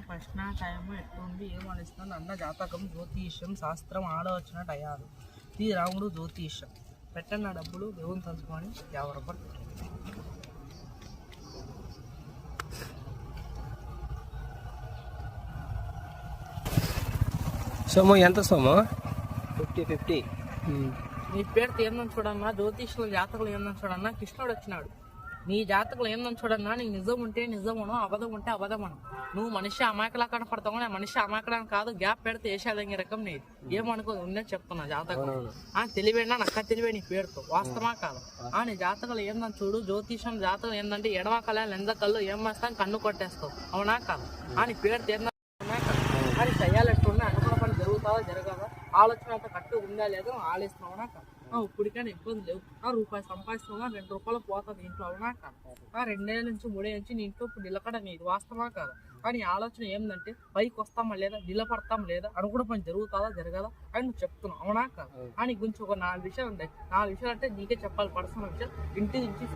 ప్రశ్న టైం ఎట్లుంది? ఏం ఆలోచిస్తుంది అన్న జాతకం జ్యోతిష్యం శాస్త్రం ఆలోచన టయాలు శ్రీ రాముడు జ్యోతిష్యం. పెట్టన్న డబ్బులు దేవుని తలుచుకొని యాభై రూపాయలు. సోము ఎంత సోము? Fifty fifty. నీ పేరు ఏందని చూడన్నా జ్యోతిష్యుల జాతకులు ఏందని చూడన్నా కృష్ణుడు వచ్చినాడు. నీ జాతకులు ఏందని చూడన్నా నీకు నిజం ఉంటే నిజమును అబద్ధం ఉంటే అబద్ధమను. నువ్వు మనిషి అమాయకులా కనపడతావు కానీ ఆ మనిషి అమాయకులని కాదు గ్యాప్ పెడితే వేసేదంగి రకం నీది. ఏమనుకో ఉందని చెప్తున్నా జాతకం ఆ తెలివేనా నక్క తెలివే నీ పేరుతో. వాస్తవా కాదు? ఆ నీ జాతకాలు ఏందని చూడు జ్యోతిషం జాతకం ఏందంటే ఎడమ కళ లెంద కళ్ళు ఏం వేస్తాం కన్ను కొట్టేస్తావు. అవునా కాదు? ఆ నీ పేరు ఏందని అవునా. కాదు? ఆ నీ చెయ్యాలెట్టున్నా అనుకున్న పని జరుగుతుందా జరగదా ఆలోచన అంతా కట్టు ఉందా లేదో ఆలోచిస్తున్నావునా ఇప్పటికైనా ఇబ్బంది లేవు. ఆ రూపాయి సంపాదిస్తున్నా రెండు రూపాయలు పోతుంది ఇంట్లో అవునా కాదు. ఆ రెండేళ్ళ నుంచి మూడేళ్ళ నుంచి నీ ఇంట్లో ఇప్పుడు నిలకడ నీది వాస్తవా కాదు? కానీ ఆలోచన ఏంటంటే పైకి వస్తామా లేదా నిలబడతాం లేదా అనుకున్న పని జరుగుతుందా జరగదా అని నువ్వు చెప్తున్నావు అవునా కాదు. అని గురించి ఒక నాలుగు విషయాలు ఉంటాయి నాలుగు విషయాలు అంటే నీకే చెప్పాలి పర్సనల్ విషయాలు. ఇంటి నుంచి